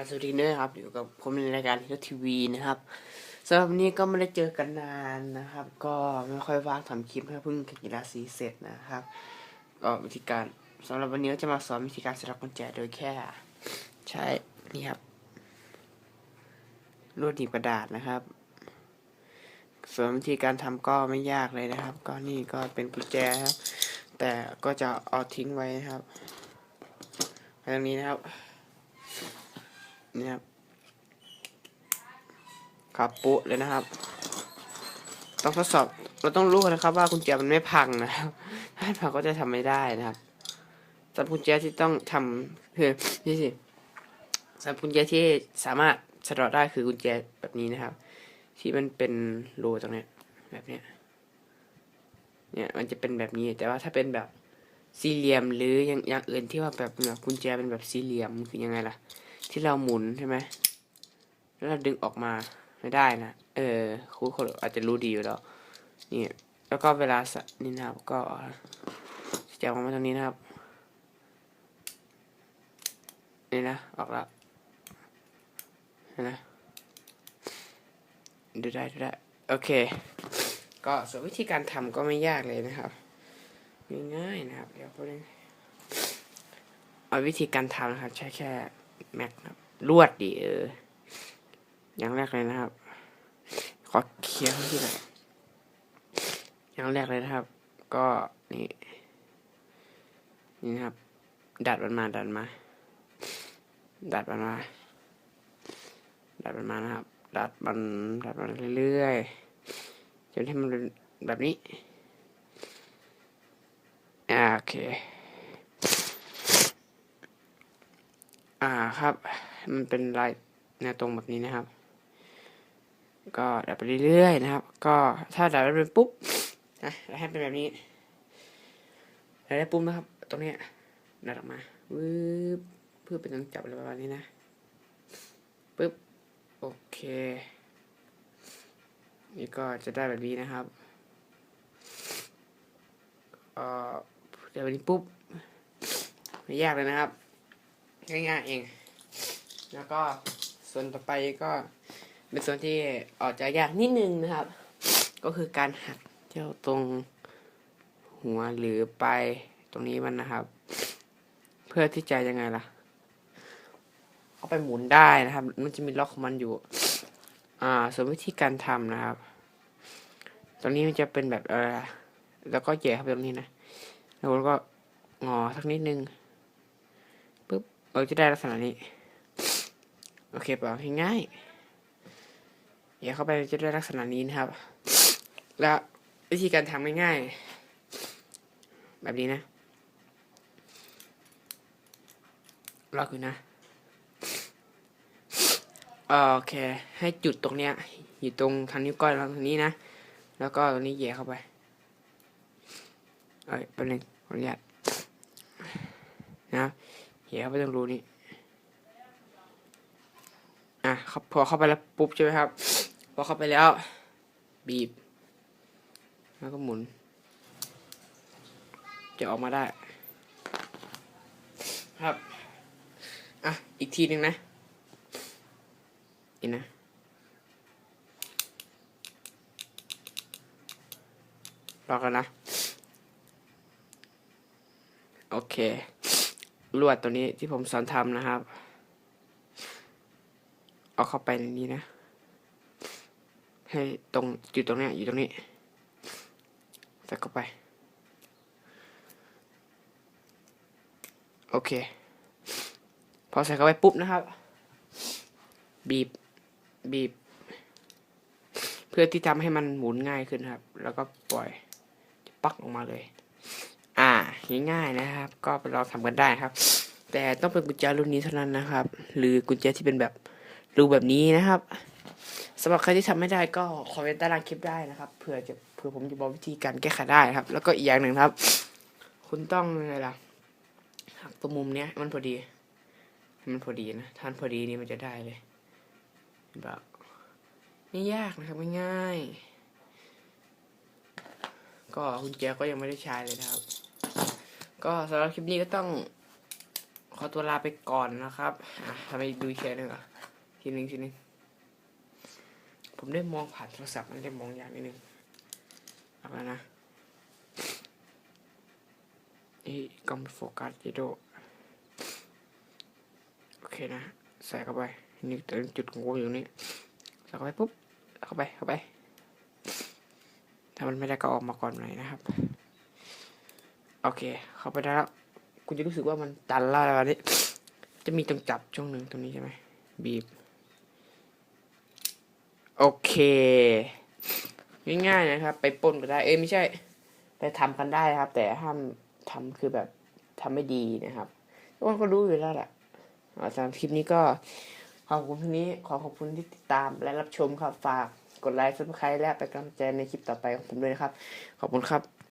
อาสวัสดีนะครับอยู่กับผมในรายการทีทีวีนะครับสำหรับวันนี้ก็ไม่ได้เจอกันนานนะครับ ก็ไม่ค่อยว่างทำคลิปให้เพิ่งแข่งกีฬาสีเสร็จนะครับก็วิธีการสำหรับวันนี้ก็จะมาสอนวิธีการสลักกุญแจโดยแค่ ใช้นี่ครับลวดหนีบกระดาษนะครับส่วนวิธีการทำก็ไม่ยากเลยนะครับ ก็นี่ก็เป็นกุญแจครับ แต่ก็จะเอาทิ้งไว้นะครับตรงนี้นะครับ นี่ครับครับปุ๊เลยนะครับ ต้องทดสอบเราต้องรู้นะครับ ว่ากุญแจมันไม่พังนะครับถ้าพังก็จะทำไม่ได้นะครับสำหรับกุญแจที่ต้องทำคือนี่สิสำหรับกุญแจที่สามารถสะดอกได้คือกุญแจแบบนี้นะครับ ที่มันเป็นรูตรงเนี้ยแบบเนี้ยเนี่ยมันจะเป็นแบบนี้แต่ว่าถ้าเป็นแบบสี่เหลี่ยมหรืออย่างอย่างอื่นที่ว่าแบบแบบกุญแจเป็นแบบสี่เหลี่ยมคือยังไงล่ะ ที่เราหมุนใช่ไหมแล้วเราดึงออกมาไม่ได้นะ เออครูคนอาจจะรู้ดีอยู่แล้ว นี่ แล้วก็เวลาสนี่นะครับ ก็จะออกมาตรงนี้นะครับ นี่นะ ออกแล้วนะ ดูได้ดูได้ โอเค ก็ส่วนวิธีการทำก็ไม่ยากเลยนะครับ ง่ายๆนะครับ เดี๋ยวเพูดงเอาวิธีการทำนะครับ ใช้แค่ แม็กครับลวดดีเอออย่างแรกเลยนะครับ ขอเคลียร์ที่หน่อยอย่างแรกเลยนะครับ ก็นี่ นี่นะครับ ดัดมันมาดัดมา ดัดมันมาดัดมันมานะครับ ดัดมันดัดมันเรื่อยๆจนให้มันเป็นแบบนี้อ่าโอเค อ่าครับ มันเป็นลายแนวตรงแบบนี้นะครับ ก็ดัดไปเรื่อยๆนะครับ ก็ถ้าดัดแล้วเป็นปุ๊บนะแล้วให้เป็นแบบนี้แล้วได้ปุ๊บนะครับ ตรงนี้ดัดออกมาวืบเพื่อเป็นการจับอะไรประมาณนี้นะปุ๊บโอเค นี่ก็จะได้แบบนี้นะครับเอ่อเดี๋ยวแบบนี้ปุ๊บไม่ยากเลยนะครับ ง่ายๆเอง แล้วก็ส่วนต่อไปก็เป็นส่วนที่ออกจะยากนิดนึงนะครับ ก็คือการหักเจ้าตรงหัวหรือปลายตรงนี้มันนะครับ เพื่อที่จะยังไงล่ะ เอาไปหมุนได้นะครับ มันจะมีล็อกของมันอยู่ อ่า ส่วนวิธีการทำนะครับ ตรงนี้มันจะเป็นแบบเออแล้วก็แย่เข้าไปตรงนี้นะแล้วก็งอสักนิดนึง เราจะได้ลักษณะนี้ โอเคเปล่าง่ายๆเดี๋ยวเข้าไปจะได้ลักษณะนี้นะครับ แล้ววิธีการทำง่ายๆ แบบนี้นะล็อกอยู่นะโอเค ให้จุดตรงเนี้ย อยู่ตรงทางนิ้วก้อยแล้วตรงนี้นะ แล้วก็ตรงนี้เหยียเข้าไป เอ้ยแป๊บนึงขออนุญาตนะ เหยียเข้าไปตรงรู้นี้อะครับพอเข้าไปแล้วปุ๊บใช่ไหมครับ พอเข้าไปแล้ว บีบ แล้วก็หมุน จะออกมาได้ ครับ อะ อีกทีหนึ่งนะอีกนะรอกันนะ โอเค ลวดตัวนี้ที่ผมสอนทำนะครับ เอาเข้าไปในนี้นะ ให้ตรงจุดตรงเนี้ยอยู่ตรงนี้ใส่เข้าไป โอเค พอใส่เข้าไปปุ๊บนะครับ บีบบีบ เพื่อที่ทำให้มันหมุนง่ายขึ้นครับ แล้วก็ปล่อยปักออกมาเลย ง่ายๆนะครับ ก็ไปลองทำกันได้ครับ แต่ต้องเป็นกุญแจรุ่นนี้เท่านั้นนะครับ หรือกุญแจที่เป็นแบบรูแบบนี้นะครับสำหรับใครที่ทำไม่ได้ก็คอมเมนต์ใต้ล่างคลิปได้นะครับเผื่อจะเผื่อผมจะบอกวิธีการแก้ไขได้ครับ แล้วก็อีกอย่างหนึ่งครับ คุณต้องอะไรล่ะหักตรงมุมเนี้ยมันพอดี มันพอดีนะท่านพอดีนี่มันจะได้เลยแบบไม่ยากนะครับง่ายๆก็กุญแจก็ยังไม่ได้ใช้เลยนะครับ ก็สำหรับคลิปนี้ก็ต้องขอตัวลาไปก่อนนะครับทำไมดูแค่นึงอะทีนึงทีนึงผมได้มองผ่านโทรศัพท์มันได้มองอย่างนิดนึงเอาแล้วนะนี่กล้องโฟกัสจีโดโอเคนะ ใส่เข้าไป นี่เป็นจุดของกูอยู่นี่ใส่เข้าไปปุ๊บ เข้าไป เข้าไป ถ้ามันไม่ได้ก็ออกมาก่อนหน่อยนะครับ โอเค เข้าไปได้แล้วคุณจะรู้สึกว่ามันตันแล้วอะไรนี้ จะมีตรงจับช่วงหนึ่งตรงนี้ใช่ไหมบีบ โอเค ง่ายๆนะครับ ไปปนก็ได้ เอ้ยไม่ใช่ ไปทำกันได้ครับ แต่ห้ามทำคือแบบทำไม่ดีนะครับทุกคนก็รู้อยู่แล้วแหละสำหรับคลิปนี้ก็ขอบคุณที่นี้ขอขอบคุณที่ติดตามและรับชมครับ ฝากกดไลค์ซับสไครต์และไปกำลังใจในคลิปต่อไปของผมด้วยนะครับ ขอบคุณครับ